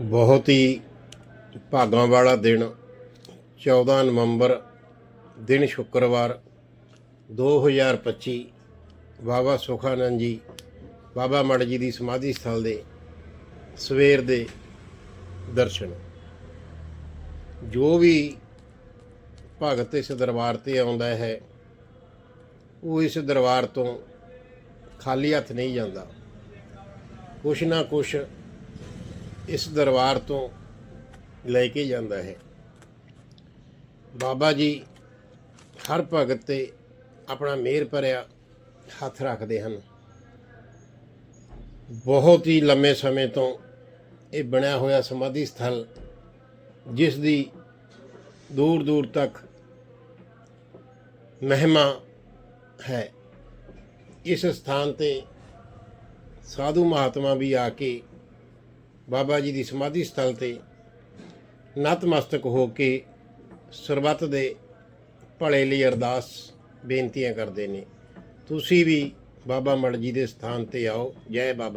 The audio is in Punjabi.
ਬਹੁਤ ਹੀ ਭਾਗਾਂ ਵਾਲਾ ਦਿਨ 14 ਨਵੰਬਰ ਦਿਨ ਸ਼ੁੱਕਰਵਾਰ 2025 ਬਾਬਾ ਸੁਖਾਨੰਦ ਜੀ, ਬਾਬਾ ਮੜ ਜੀ ਦੀ ਸਮਾਧੀ ਸਥਲ ਦੇ ਸਵੇਰ ਦੇ ਦਰਸ਼ਨ। ਜੋ ਵੀ ਭਗਤ ਇਸ ਦਰਬਾਰ ਤੇ ਆਉਂਦਾ ਹੈ, ਉਹ ਇਸ ਦਰਬਾਰ ਤੋਂ ਖਾਲੀ ਹੱਥ ਨਹੀਂ ਜਾਂਦਾ। ਕੁਛ ਨਾ ਕੁਛ ਇਸ ਦਰਬਾਰ ਤੋਂ ਲੈ ਕੇ ਜਾਂਦਾ ਹੈ। ਬਾਬਾ ਜੀ ਹਰ ਭਗਤ ਤੇ ਆਪਣਾ ਮਿਹਰ ਭਰਿਆ ਹੱਥ ਰੱਖਦੇ ਹਨ। ਬਹੁਤ ਹੀ ਲੰਮੇ ਸਮੇਂ ਤੋਂ ਇਹ ਬਣਿਆ ਹੋਇਆ ਸਮਾਧੀ ਸਥਲ ਜਿਸ ਦੀ ਦੂਰ ਦੂਰ ਤੱਕ ਮਹਿਮਾ ਹੈ। ਇਸ ਸਥਾਨ ਤੇ ਸਾਧੂ ਮਹਾਤਮਾ ਵੀ ਆ ਕੇ ਬਾਬਾ ਜੀ ਦੀ ਸਮਾਧੀ ਸਥਲ ਤੇ ਨਤਮਸਤਕ ਹੋ ਕੇ ਸਰਬੱਤ ਦੇ ਭਲੇ ਲਈ ਅਰਦਾਸ ਬੇਨਤੀਆਂ ਕਰਦੇ ਨੇ। ਤੁਸੀਂ ਵੀ ਬਾਬਾ ਮੜ ਜੀ ਦੇ ਸਥਾਨ ਤੇ ਆਓ। ਜੈ ਬਾਬਾ।